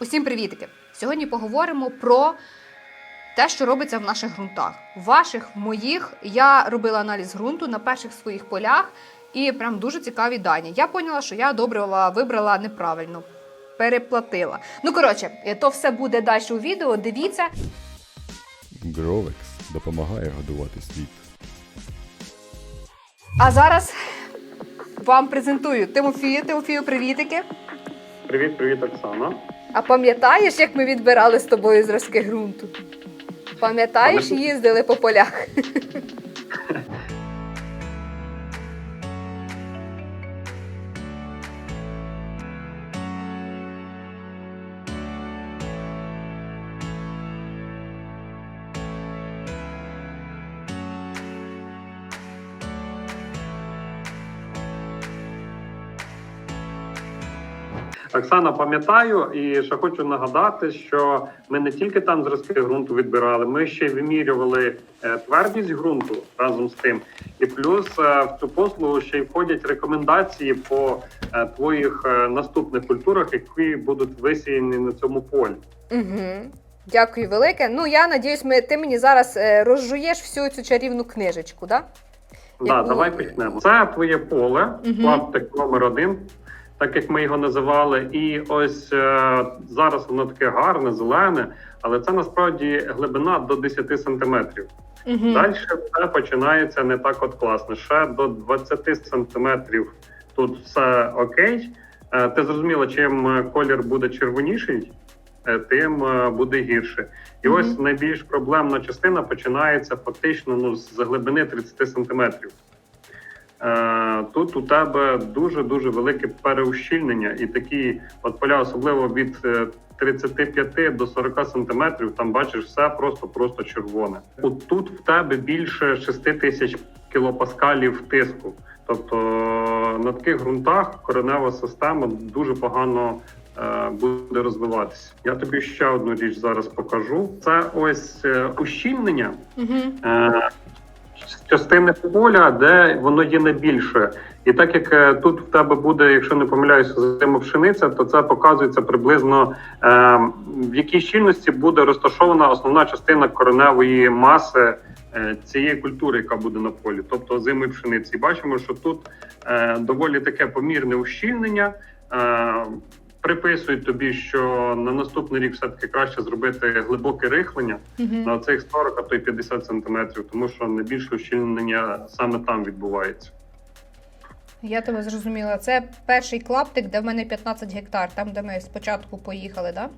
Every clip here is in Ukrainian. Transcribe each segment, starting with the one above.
Усім привітики! Сьогодні поговоримо про те, що робиться в наших ґрунтах. В ваших, в моїх. Я робила аналіз ґрунту на перших своїх полях і прям дуже цікаві дані. Я поняла, що я добрива вибрала неправильно, переплатила. Ну, коротше, е, то все буде далі у відео. Дивіться. Гровекс допомагає годувати світ. А зараз вам презентую Тимофію. Тимофію, привітики. Привіт, привіт, Оксана. А пам'ятаєш, як ми відбирали з тобою зразки ґрунту? Пам'ятаєш, їздили по полях? Оксана, пам'ятаю і ще хочу нагадати, що ми не тільки там зразки ґрунту відбирали, ми ще й вимірювали е, твердість ґрунту разом з тим. І плюс е, в цю послугу ще й входять рекомендації по е, твоїх наступних культурах, які будуть висіяні на цьому полі. Угу. Дякую велике. Ну, я надіюсь, ми, ти мені зараз розжуєш всю цю чарівну книжечку, да? Да, Яку- давай почнемо. Це твоє поле, Мгм. клаптик номер один, так як ми його називали. І ось е, зараз воно таке гарне, зелене, але це насправді глибина до 10 сантиметрів. Угу. Далі все починається не так от класно. Ще до 20 сантиметрів тут все окей. Е, Ти зрозуміла, чим е, колір буде червоніший, е, тим е, буде гірше. І Мгм. ось найбільш проблемна частина починається фактично ну, з глибини 30 сантиметрів. Е, Тут у тебе дуже дуже велике переущільнення, і такі от поля, особливо від е, 35 до 40 сантиметрів, там бачиш все просто просто червоне. От тут в тебе більше 6 тисяч кілопаскалів тиску. Тобто на таких ґрунтах коренева система дуже погано е, буде розвиватися. Я тобі ще одну річ зараз покажу. Це ось е, ущільнення Угу. Частини поля, де воно є найбільше. І так як е, тут в тебе буде, якщо не помиляюся, зима пшениця, то це показується приблизно е, в якій щільності буде розташована основна частина кореневої маси е, цієї культури, яка буде на полі, тобто зими пшениці. Бачимо, що тут е, доволі таке помірне ущільнення. Е, Приписують тобі, що на наступний рік все таки краще зробити глибоке рихлення Угу. на цих 40, а то й 50 сантиметрів, тому що найбільше ущільнення саме там відбувається. Я тебе зрозуміла. Це перший клаптик, де в мене 15 гектар, там, де ми спочатку поїхали, да?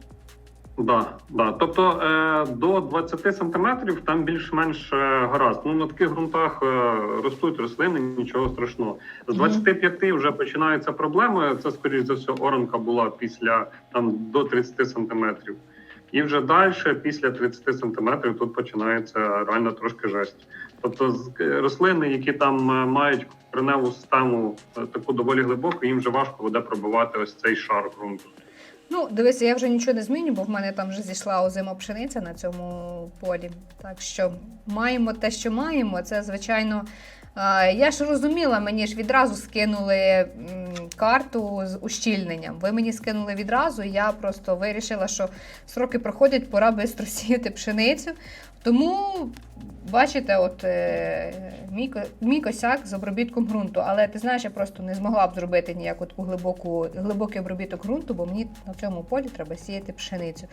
Да, да. Тобто е, до 20 сантиметрів там більш-менш е, гаразд. Ну на таких ґрунтах е, ростуть рослини, нічого страшного. З Мгм. 25 вже починаються проблеми. Це скоріш за все оранка була після там до 30 сантиметрів. І вже далі, після 30 сантиметрів, тут починається реально трошки жесть. Тобто з- е, рослини, які там мають кореневу систему таку доволі глибоку, їм вже важко буде пробивати ось цей шар ґрунту. Ну, дивися, я вже нічого не зміню, бо в мене там вже зійшла озима пшениця на цьому полі. Так що маємо те, що маємо. Це, звичайно. Я ж розуміла, мені ж відразу скинули карту з ущільненням. Ви мені скинули відразу, я просто вирішила, що сроки проходять, пора швидко сіяти пшеницю. Тому, бачите, от е, мій, мій косяк з обробітком ґрунту. Але ти знаєш, я просто не змогла б зробити ніяку таку глибоку, глибокий обробіток ґрунту, бо мені на цьому полі треба сіяти пшеницю.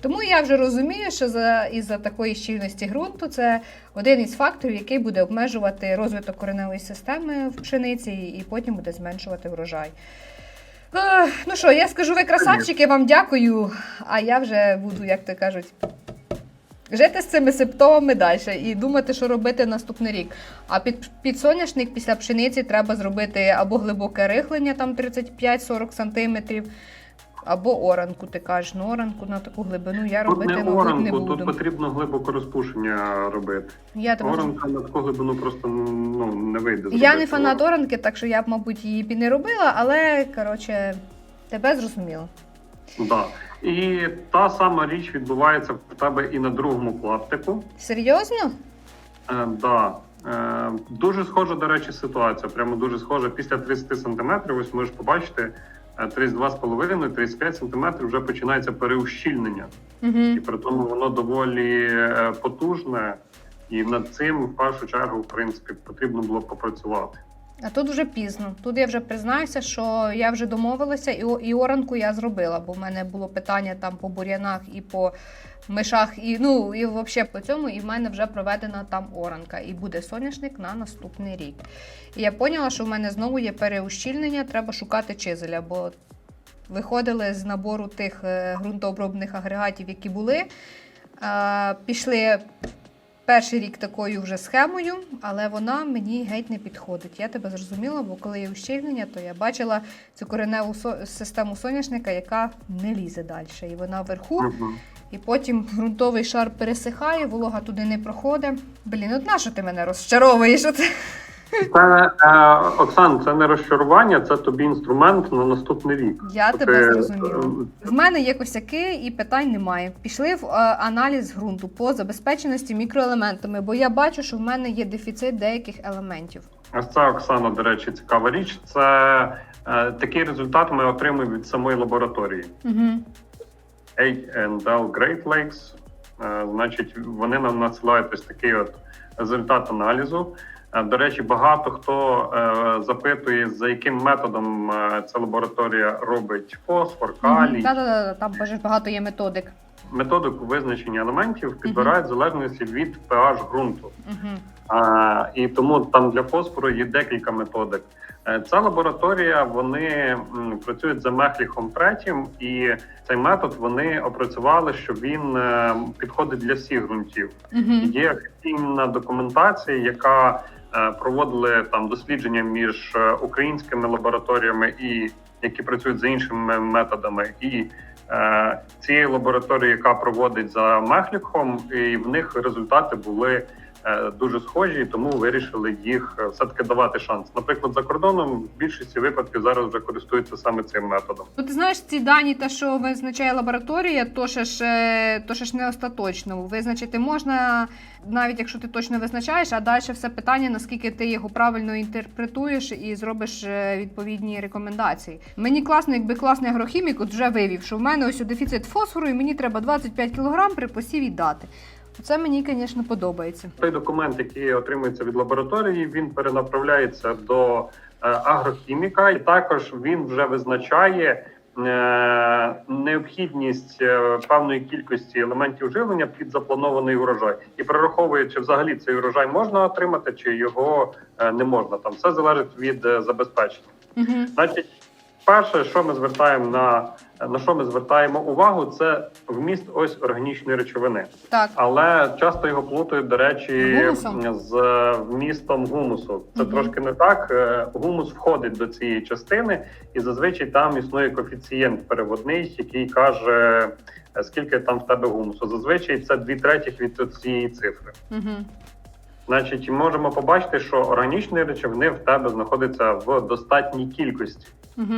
Тому я вже розумію, що за із-за такої щільності ґрунту це один із факторів, який буде обмежувати розвиток кореневої системи в пшениці і потім буде зменшувати врожай. Ну що, я скажу, ви красавчики, вам дякую. А я вже буду, як то кажуть, жити з цими симптомами далі і думати, що робити наступний рік. А під, під соняшник після пшениці треба зробити або глибоке рихлення, там 35-40 сантиметрів, або оранку. Ти кажеш, ну оранку на таку глибину я Тут робити, не мабуть, не буду. тут потрібно глибоко розпушення робити. Я, тебе... Оранка на таку глибину просто ну, не вийде. я не фанат оранки, так що я б, мабуть, її б і не робила, але коротше, тебе зрозуміло. Да. І та сама річ відбувається в тебе і на другому клаптику. Серйозно? Е, да. Е, дуже схожа, до речі, ситуація. Прямо дуже схожа. Після 30 сантиметрів, ось можеш побачити, е, 32,5-35 см вже починається переущільнення. Угу. І при тому воно доволі е, потужне, і над цим в першу чергу, в принципі, потрібно було попрацювати. А тут вже пізно. Тут я вже признаюся, що я вже домовилася, і, і оранку я зробила, бо в мене було питання там по бур'янах і по мишах, і ну і взагалі по цьому, і в мене вже проведена там оранка, і буде соняшник на наступний рік. І я поняла, що в мене знову є переущільнення, треба шукати чизеля, бо виходили з набору тих е, ґрунтообробних агрегатів, які були. Пішли перший рік такою вже схемою, але вона мені геть не підходить. Я тебе зрозуміла, бо коли є ущільнення, то я бачила цю кореневу систему соняшника, яка не лізе далі. І вона вверху, і потім ґрунтовий шар пересихає, волога туди не проходить. Блін, от на що ти мене розчаровуєш? Це е, Оксан, це не розчарування, це тобі інструмент на наступний рік. Я Ти, тебе зрозуміла. е, В мене є косяки і питань немає. Пішли в е, аналіз ґрунту по забезпеченості мікроелементами, бо я бачу, що в мене є дефіцит деяких елементів. Ось це Оксана, до речі, цікава річ. Це е, такий результат ми отримуємо від самої лабораторії. Угу. A&L Great Lakes. Е, Значить, вони нам надсилають ось такий от результат аналізу. Е, До речі, багато хто е, запитує, за яким методом е, ця лабораторія робить фосфор, калій. Так, так, так, там боже, багато є методик. Методику визначення елементів підбирають в залежності від pH ґрунту. А, і тому там для фосфору є декілька методик. Ця лабораторія вони м, працюють за Мехліхом третім, і цей метод вони опрацювали, що він е, підходить для всіх ґрунтів. Є офіційна документація, яка проводили там дослідження між е, українськими лабораторіями і які працюють за іншими методами, і е, цієї лабораторії, яка проводить за Мехліком, і в них результати були е, дуже схожі, тому вирішили їх е, все-таки давати шанс. Наприклад, за кордоном в більшості випадків зараз вже користуються саме цим методом. Ну, ти знаєш, ці дані, те, що визначає лабораторія, то ще ж, е, то ще ж не остаточно. Визначити можна, навіть якщо ти точно визначаєш, а далі все питання, наскільки ти його правильно інтерпретуєш і зробиш е, відповідні рекомендації. Мені класно, якби класний агрохімік от вже вивів, що в мене ось дефіцит фосфору, і мені треба 25 кг при посіві дати. Це мені, звісно, подобається. Той документ, який отримується від лабораторії, він перенаправляється до е, агрохіміка, і також він вже визначає е, необхідність е, певної кількості елементів живлення під запланований урожай і прораховує, чи взагалі цей урожай можна отримати, чи його не можна. Там все залежить від забезпечення. Угу. Значить, перше, що ми звертаємо на, на що ми звертаємо увагу, це вміст ось органічної речовини. Так. Але часто його плутають, до речі, Гумусом? з вмістом гумусу. Це Мгм. трошки не так. Е, Гумус входить до цієї частини, і зазвичай там існує коефіцієнт переводний, який каже, е, скільки там в тебе гумусу. Зазвичай це дві третіх від цієї цифри. Угу. Значить, можемо побачити, що органічні речовини в тебе знаходяться в достатній кількості. Угу.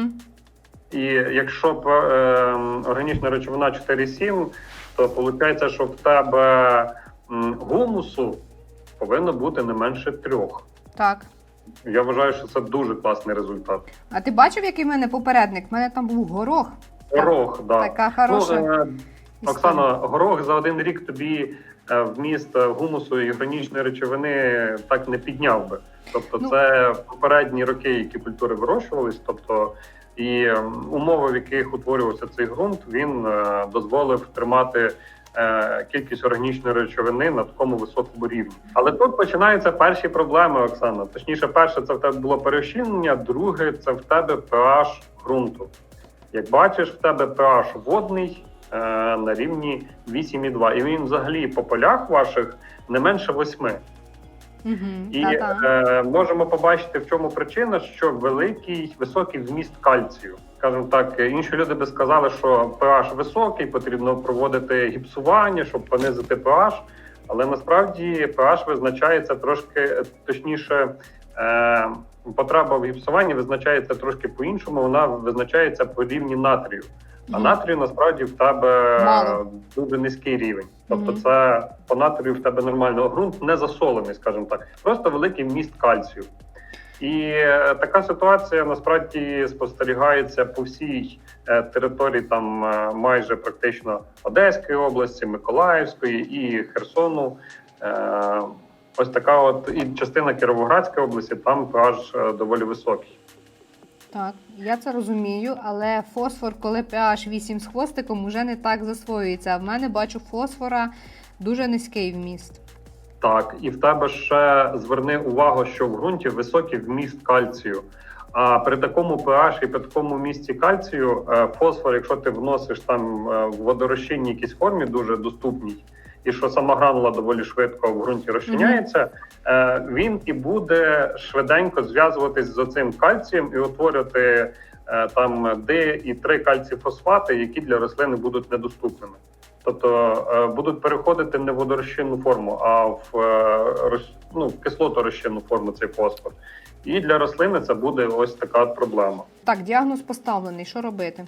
І якщо б е, органічна речовина 4,7, то виходить, що в тебе гумусу повинно бути не менше трьох. Так. Я вважаю, що це дуже класний результат. А ти бачив, який в мене попередник? У мене там був горох. Горох, да. Така хороша. Ну, е. Оксана, горох за один рік тобі е, вміст е, гумусу і органічної речовини так не підняв би. Тобто, Ну. це попередні роки, які культури вирощувались. Тобто, і умови, в яких утворювався цей ґрунт, він е, дозволив тримати. е, Кількість органічної речовини на такому високому рівні, але тут починаються перші проблеми, Оксана. Точніше, перше, це в тебе було перещільнення, друге це в тебе pH ґрунту. Як бачиш, в тебе pH водний е, на рівні 8,2. І він взагалі по полях ваших не менше 8. Угу. І е, можемо побачити, в чому причина, що великий високий вміст кальцію. Скажімо так, інші люди би сказали, що pH високий, потрібно проводити гіпсування, щоб понизити pH. Але насправді pH визначається трошки точніше. Е, потреба в гіпсуванні визначається трошки по-іншому. Вона визначається по рівні натрію. А Мгм. натрію насправді в тебе Мало. дуже низький рівень. Тобто, це по натрію в тебе нормально ґрунт не засолений, скажімо так, просто великий вміст кальцію. І е, така ситуація насправді спостерігається по всій е, території, там е, майже практично Одеської області, Миколаївської і Херсону. Ось така, от і частина Кіровоградської області, там pH е, доволі високий. Так, я це розумію, але фосфор, коли pH 8 з хвостиком, уже не так засвоюється. А в мене бачу фосфора дуже низький вміст. Так, і в тебе ще зверни увагу, що в ґрунті високий вміст кальцію. А при такому pH і при такому вмісті кальцію е, фосфор, якщо ти вносиш там е, в водорозчинній якійсь формі, дуже доступній, і що сама гранула доволі швидко в ґрунті розчиняється, е, він і буде швиденько зв'язуватись з цим кальцієм і утворювати е, там Д і 3 кальцій-фосфати, які для рослини будуть недоступними. Тобто е, будуть переходити не в водорозчинну форму, а в, ну, в кислоторозчинну форму цей фосфор. І для рослини це буде ось така проблема. Так, діагноз поставлений. Що робити?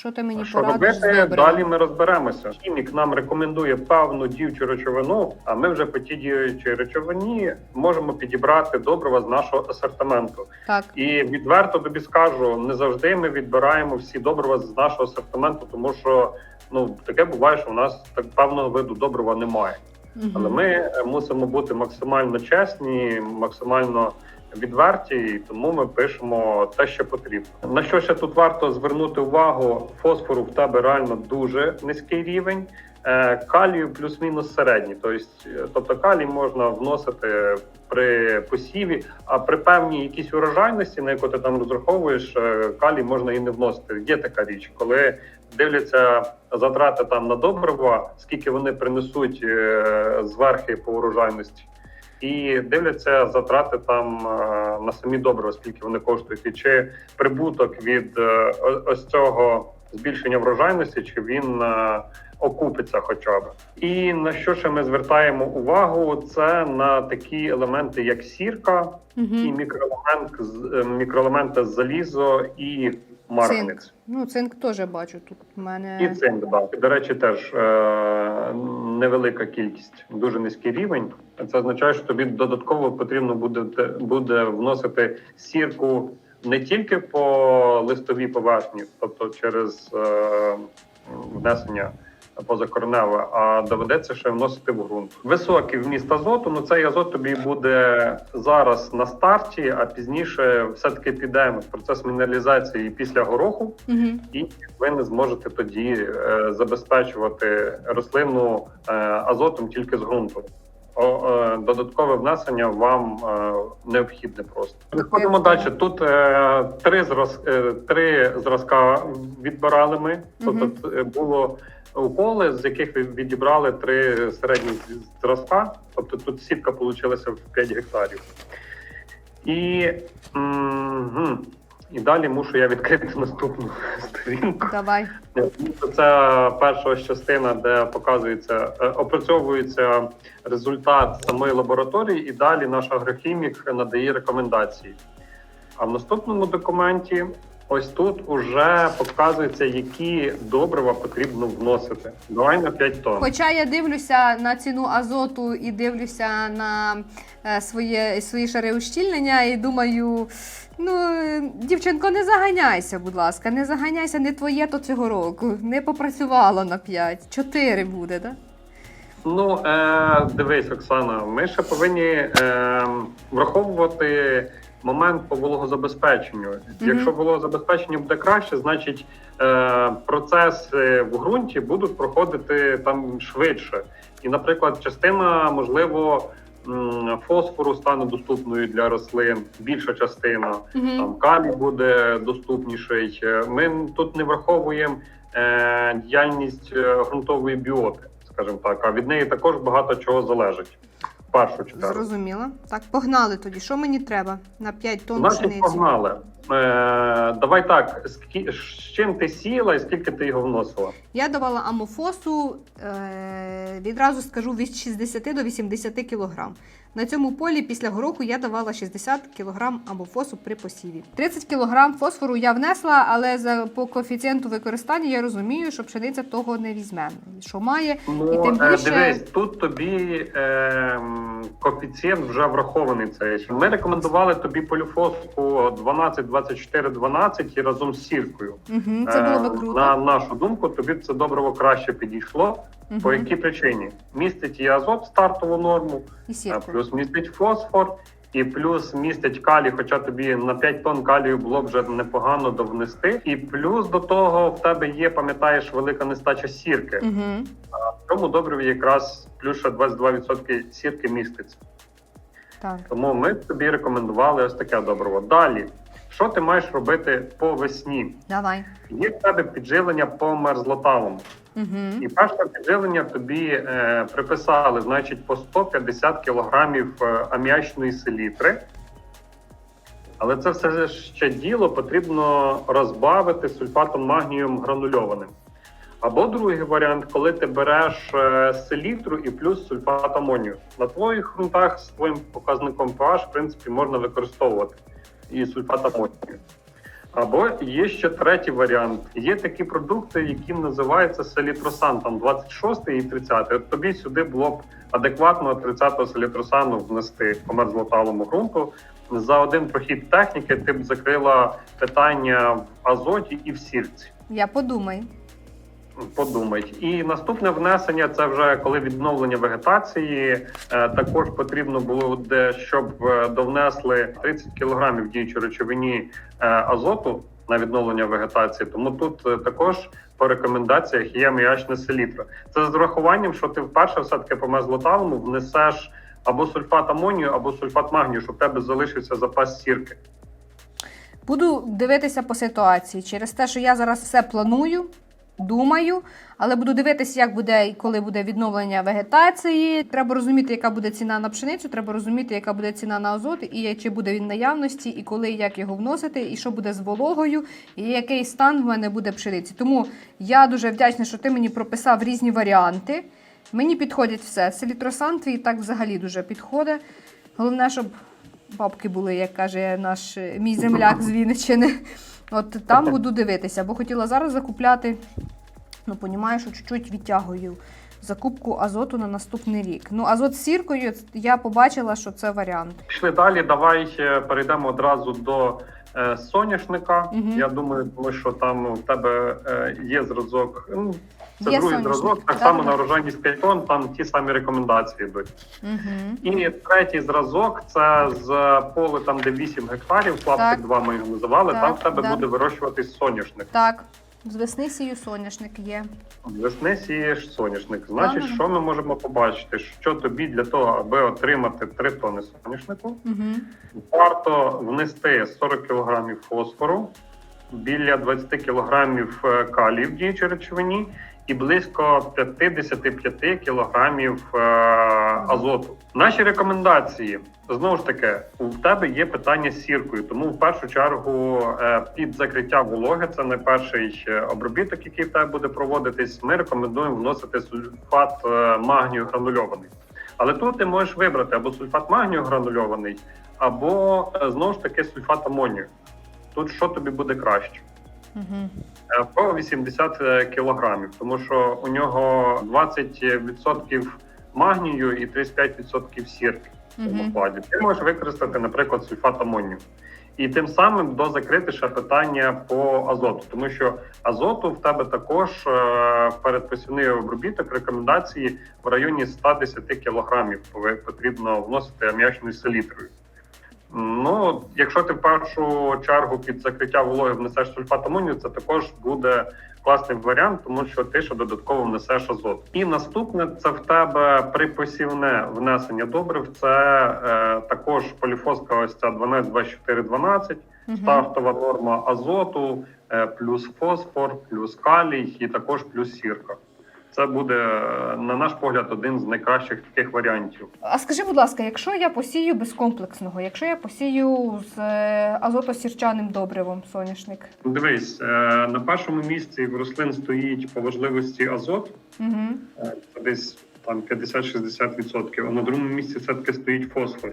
Що ти мені Що порадиш робити? Далі ми розберемося. Хімік нам рекомендує певну діючу речовину, а ми вже по тій діючій речовині можемо підібрати добрива з нашого асортименту. Так, І відверто тобі скажу, не завжди ми відбираємо всі добрива з нашого асортименту, тому що ну таке буває, що у нас так певного виду добрива немає. Мгм. Але ми е, мусимо бути максимально чесні, максимально відверті, і тому ми пишемо те, що потрібно. На що ще тут варто звернути увагу? Фосфору в тебе реально дуже низький рівень. Е, Калію плюс-мінус середній. Тобто, е, тобто калій можна вносити при посіві, а при певній якійсь урожайності, на яку ти там розраховуєш, е, калій можна і не вносити. Є така річ, коли дивляться затрати там на добрива, скільки вони принесуть зверхи по урожайності, і дивляться затрати там е, на самі добрива, скільки вони коштують, і чи прибуток від е, ось цього збільшення врожайності, чи він е, окупиться хоча б. І на що ще ми звертаємо увагу? Це на такі елементи, як сірка, і Мгм. мікроелемент з- мікроелементи залізо і марганець. Ну, цинк теж бачу тут. У мене І цинк, бачу. До речі, теж е- невелика кількість, дуже низький рівень. Це означає, що тобі додатково потрібно буде, буде вносити сірку не тільки по листовій поверхні, тобто через е- внесення позакореневе, а доведеться ще вносити в ґрунт. Високий вміст азоту. Ну цей азот тобі буде зараз на старті, а пізніше все-таки піде в процес мінералізації після гороху Мгм. і ви не зможете тоді е, забезпечувати рослину е, азотом тільки з ґрунту. Е, додаткове внесення вам е, необхідне просто. Виходимо далі. Тут е, три зроз, е, три зразка відбирали ми. Тобто е, було уколи, з яких ви відібрали три середні зразка. Тобто тут сітка вийшла в 5 гектарів. І, м, і далі мушу я відкрити наступну сторінку. Давай. Це перша частина, де показується, е, опрацьовується результат самої лабораторії, і далі наш агрохімік надає рекомендації. А в наступному документі, ось тут уже показується, які добрива потрібно вносити. Давай на 5 тонн. Хоча я дивлюся на ціну азоту і дивлюся на е, своє, свої шари ущільнення, і думаю. Ну, дівчинко, не заганяйся, будь ласка, не заганяйся, не твоє то цього року. Не попрацювало на 5. 4 буде, так? Ну е, дивись, Оксана, ми ще повинні е, враховувати момент по вологозабезпеченню. Якщо вологозабезпечення буде краще, значить е, процеси в ґрунті будуть проходити там швидше. І, наприклад, частина, можливо, фосфору стане доступною для рослин, більша частина Угу. там калій буде доступніший. Е, Ми тут не враховуємо е, діяльність е, ґрунтової біоти, скажімо так, а від неї також багато чого залежить. Першу чергу. Зрозуміло. Так, погнали тоді. Що мені треба на 5 тонн Значить, пшениці? погнали. Е, давай так, скі- з чим ти сіла і скільки ти його вносила? Я давала амофосу, е, відразу скажу від 60 до 80 кілограм. На цьому полі після гороху я давала 60 кг амофосу при посіві. 30 кг фосфору я внесла, але за по коефіцієнту використання я розумію, що пшениця того не візьме. Що має, Ну, І тим е, більше- дивись, тут тобі е, коефіцієнт вже врахований цей. Ми рекомендували тобі поліфоску 12, 24, 12 і разом з сіркою. угу, це було би Е, круто. На нашу думку, тобі це добриво краще підійшло. Мгм. По якій причині? Містить і азот стартову норму, І плюс містить фосфор, і плюс містить калій, хоча тобі на 5 тонн калію було б вже непогано довнести. І плюс до того в тебе є, пам'ятаєш, велика нестача сірки. Угу. В цьому добриві якраз плюс ще 22% сірки міститься. Так. Тому ми тобі рекомендували ось таке добриво. Далі, що ти маєш робити по весні? Давай. Є в тебе підживлення по мерзлотавому. Угу. І перше підживлення тобі е, приписали, значить, по 150 кілограмів е, аміачної селітри. Але це все ще діло потрібно розбавити сульфатом магнієм гранульованим. Або другий варіант, коли ти береш е, селітру і плюс сульфат амонію. На твоїх ґрунтах з твоїм показником pH, в принципі, можна використовувати і сульфат амонію. Або є ще третій варіант. Є такі продукти, які називаються селітросан, там 26 і 30. От тобі сюди було б адекватно 30-го селітросану внести по мерзлоталому ґрунту. За один прохід техніки ти б закрила питання в азоті і в сірці. Я подумаю. Подумай. І наступне внесення це вже коли відновлення вегетації. Е, також потрібно було, де, щоб е, довнесли 30 кілограмів діючої речовині е, азоту на відновлення вегетації. Тому тут також по рекомендаціях є м'ячна селітра. Це з урахуванням, що ти вперше все таки по мезлоталому внесеш або сульфат амонію, або сульфат магнію, щоб в тебе залишився запас сірки. Буду дивитися по ситуації через те, що я зараз все планую, думаю, але буду дивитися, як буде і коли буде відновлення вегетації. Треба розуміти, яка буде ціна на пшеницю, треба розуміти, яка буде ціна на азот, і чи буде він наявності, і коли і як його вносити, і що буде з вологою, і який стан в мене буде пшениці. Тому я дуже вдячна, що ти мені прописав різні варіанти. Мені підходять все. Селітросан твій так взагалі дуже підходить. Головне, щоб бабки були, як каже наш мій земляк з Вінниччини. От там буду дивитися, бо хотіла зараз закупляти. Ну, понімаю, що чуть-чуть відтягую закупку азоту на наступний рік. Ну, азот з сіркою я побачила, що це варіант. Пішли далі. Давай перейдемо одразу до соняшника. Угу. Я думаю, тому що там у тебе е, є зразок. Ну, це Є другий соняшник. зразок. Так Да, само да, на урожайність 5 тонн, там ті самі рекомендації йдуть. Угу. І третій зразок це з поле, там де 8 гектарів, клаптик 2 ми його називали. Так, там в тебе да. буде вирощуватись соняшник. Так, з весни сію соняшник є. Весни сієш соняшник. Значить, Ага. що ми можемо побачити? Що тобі для того, аби отримати 3 тонни соняшнику, Угу. Варто внести 40 кг фосфору, біля 20 кг калію в діючій речовині і близько 55 кг азоту. Наші рекомендації знову ж таки у тебе є питання з сіркою, тому в першу чергу е, під закриття вологи це найперший е, обробіток, який в тебе буде проводитись. Ми рекомендуємо вносити сульфат е, магнію гранульований. Але тут ти можеш вибрати або сульфат магнію гранульований, або е, знову ж таки сульфат амонію. Тут що тобі буде краще? Угу. Е, По 80 кілограмів, тому що у нього 20% магнію і 35% сірки в цьому складі. Ти можеш використати, наприклад, сульфат амонію. І тим самим дозакрити ще питання по азоту, тому що азоту в тебе також е, передпосівний обробіток рекомендації в районі 110 кілограмів пове- потрібно вносити аміачною селітрою. Ну, якщо ти в першу чергу під закриття вологи внесеш сульфат амонію, це також буде класний варіант, тому що ти ще додатково внесеш азот. І наступне це в тебе припосівне внесення добрив. Це е, також поліфоска ось ця 12 24 12 стартова норма азоту, е, плюс фосфор, плюс калій і також плюс сірка. Це буде, на наш погляд, один з найкращих таких варіантів. А скажи, будь ласка, якщо я посію безкомплексного, якщо я посію з е, азотосірчаним добривом соняшник? Дивись, е, на першому місці в рослин стоїть по важливості азот. Угу. Це десь там 50-60%, а на другому місці все-таки стоїть фосфор.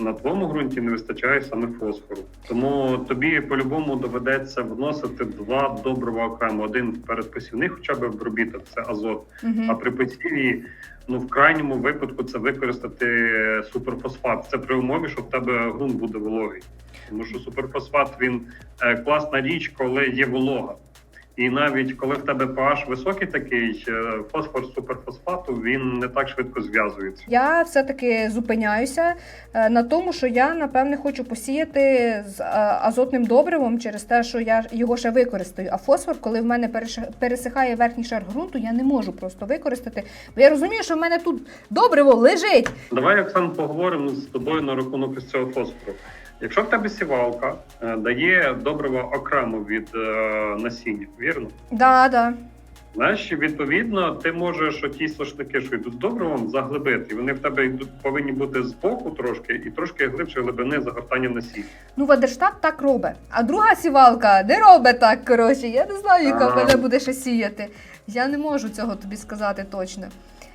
На твоєму ґрунті не вистачає саме фосфору. Тому тобі по-любому доведеться вносити два добрива окремо. Один в передпосівний, хоча б обробіток, це азот. А Угу. при посіві, ну в крайньому випадку, це використати суперфосфат. Це при умові, що в тебе ґрунт буде вологий. Тому що суперфосфат він е, класна річ, коли є волога. І навіть коли в тебе pH високий такий, е, фосфор суперфосфату він не так швидко зв'язується. Я все-таки зупиняюся е, на тому, що я напевне хочу посіяти з е, азотним добривом через те, що я його ще використаю. А фосфор, коли в мене пересихає верхній шар ґрунту, я не можу просто використати. Бо я розумію, що в мене тут добриво лежить. Давай, Оксан, поговоримо з тобою на рахунок із цього фосфору. Якщо в тебе сівалка е, дає добриво окремо від е, насіння, вірно? Да, да. Знаєш, відповідно, ти можеш ті сошники, що йдуть з добривом, заглибити. Вони в тебе йдуть, повинні бути збоку трошки і трошки глибше глибини загортання насіння. Ну, Вадерштат так робить. А друга сівалка не робить так. Коротше, я не знаю, яка в мене буде ще сіяти. Я не можу цього тобі сказати точно.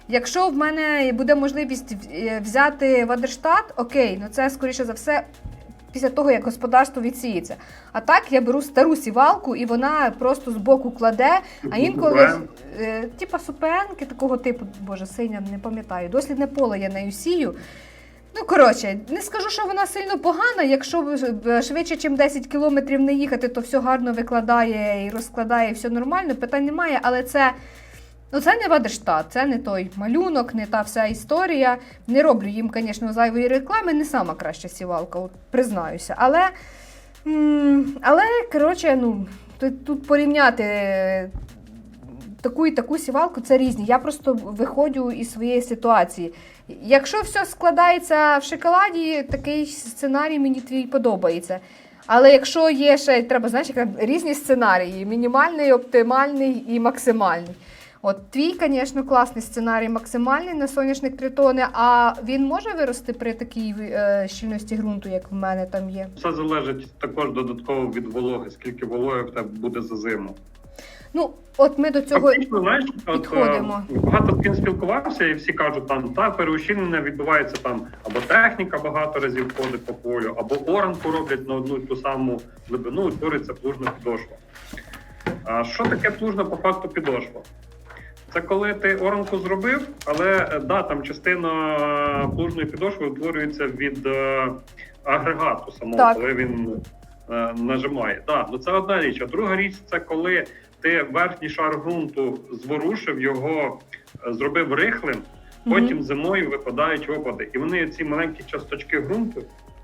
Якщо в мене буде можливість е, взяти Вадерштат, окей, ну це скоріше за все. Після того, як господарство відсіється. А так я беру стару сівалку, і вона просто збоку кладе, а інколи Супен. е, типа супенки такого типу, боже, синя, не пам'ятаю. Дослідне поле я нею сію. Ну, коротше, не скажу, що вона сильно погана. Якщо швидше, ніж 10 кілометрів не їхати, то все гарно викладає і розкладає, і все нормально, питань немає. Але це, ну, це не Вадерштат, це не той малюнок, не та вся історія. Не роблю їм, звісно, зайвої реклами, не сама краща сівалка, от, признаюся. Але, але коротше, ну, тут, тут порівняти таку і таку сівалку це різні. Я просто виходжу із своєї ситуації. Якщо все складається в шоколаді, такий сценарій мені твій подобається. Але якщо є ще треба, знаєш, різні сценарії: мінімальний, оптимальний і максимальний. От твій, звісно, класний сценарій максимальний на соняшник 3 тони, а він може вирости при такій е, щільності ґрунту, як в мене там є. Все залежить також додатково від вологи, скільки вологи в тебе буде за зиму. Ну, от ми до цього Фактично, знаєш, от, е, багато з ким спілкувався, і всі кажуть, там та переущільнення відбувається там або техніка багато разів ходить по полю, або оранку роблять на одну й ту саму глибину, утворюється плужна підошва. А що таке плужна по факту підошва? Це коли ти оранку зробив, але е, да, там частина плужної підошви утворюється від е, агрегату самого, Так. коли він е, нажимає. Да, ну це одна річ. А друга річ це коли ти верхній шар ґрунту зворушив його, е, зробив рихлим, потім зимою випадають опади. І вони ці маленькі часточки ґрунту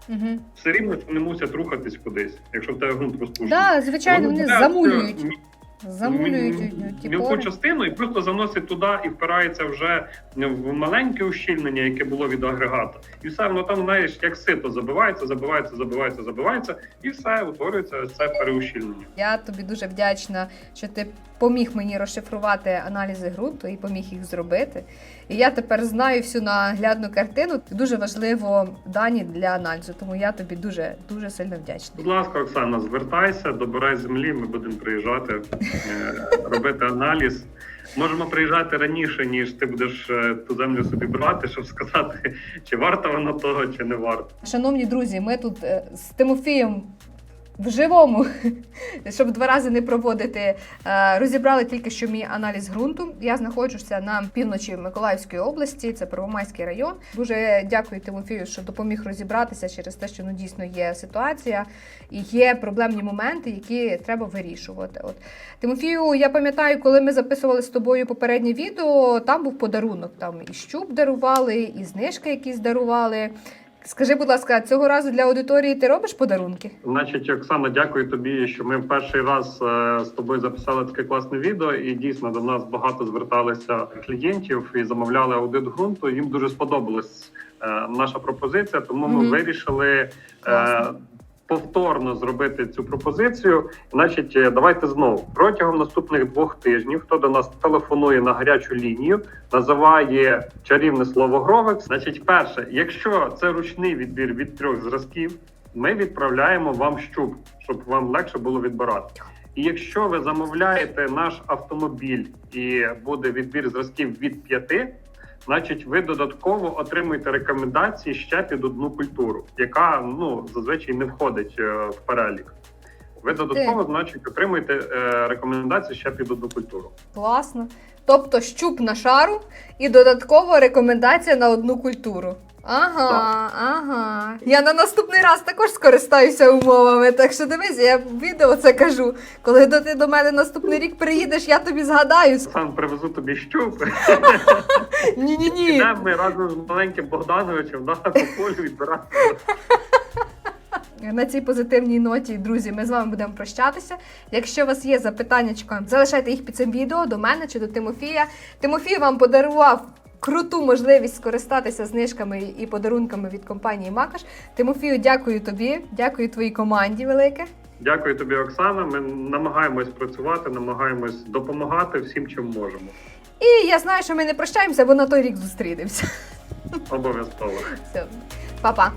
Угу. все рівно вони мусять рухатись кудись, якщо в тебе ґрунт розпущений. Да, звичайно, вони беруть, замулюють. Замулюють мілку частину і просто заносить туди і впирається вже в маленьке ущільнення, яке було від агрегата. І все воно там, знаєш, як сито забивається, забивається, забивається, забивається, і все утворюється це переущільнення. Я тобі дуже вдячна, що ти поміг мені розшифрувати аналізи ґрунту і поміг їх зробити. І я тепер знаю всю наглядну картину. Дуже важливо дані для аналізу, тому я тобі дуже дуже сильно вдячна. Будь ласка, Оксана, звертайся, добирай землі. Ми будемо приїжджати, е, робити аналіз. Можемо приїжджати раніше, ніж ти будеш е, ту землю собі брати, щоб сказати, чи варто воно того, чи не варто. Шановні друзі, ми тут е, з Тимофієм в живому, щоб два рази не проводити, е, розібрали тільки що мій аналіз ґрунту. Я знаходжуся на півночі Миколаївської області, це Первомайський район. Дуже дякую Тимофію, що допоміг розібратися через те, що ну дійсно є ситуація і є проблемні моменти, які треба вирішувати. От Тимофію, я пам'ятаю, коли ми записували з тобою попереднє відео, там був подарунок. Там і щуп дарували, і знижки якісь дарували. Скажи, будь ласка, цього разу для аудиторії ти робиш подарунки? Значить, Оксана, дякую тобі, що ми в перший раз е, з тобою записали таке класне відео, і дійсно до нас багато зверталися клієнтів і замовляли аудит ґрунту. Їм дуже сподобалась е, наша пропозиція, тому ми Мгм. вирішили е, Класно. Повторно зробити цю пропозицію. Значить, е, давайте знову протягом наступних двох тижнів. Хто до нас телефонує на гарячу лінію, називає чарівне слово Гровекс. Значить, перше, якщо це ручний відбір від трьох зразків, ми відправляємо вам щуп, щоб вам легше було відбирати. І якщо ви замовляєте наш автомобіль і буде відбір зразків від п'яти, значить, ви додатково отримуєте рекомендації ще під одну культуру, яка ну зазвичай не входить е, в перелік. Ви додатково, значить, отримуєте е, рекомендації ще під одну культуру. Класно. Тобто щуп на шару і додатково рекомендація на одну культуру. Ага, ага. Я на наступний раз також скористаюся умовами. Так що дивись, я в відео це кажу. Коли ти до мене наступний рік приїдеш, я тобі згадаю. Сам привезу тобі щуп. Ні, ні, ні. Ми разом з маленьким Богдановичем да, по полю відбирати. На цій позитивній ноті, друзі, ми з вами будемо прощатися. Якщо у вас є запитання, залишайте їх під цим відео до мене чи до Тимофія. Тимофій вам подарував круту можливість скористатися знижками і подарунками від компанії Макаш. Тимофію, дякую тобі, дякую твоїй команді велике. Дякую тобі, Оксана. Ми намагаємось працювати, намагаємось допомагати всім, чим можемо. І я знаю, що ми не прощаємося, бо на той рік зустрінемося. Обов'язково. Все, па-па.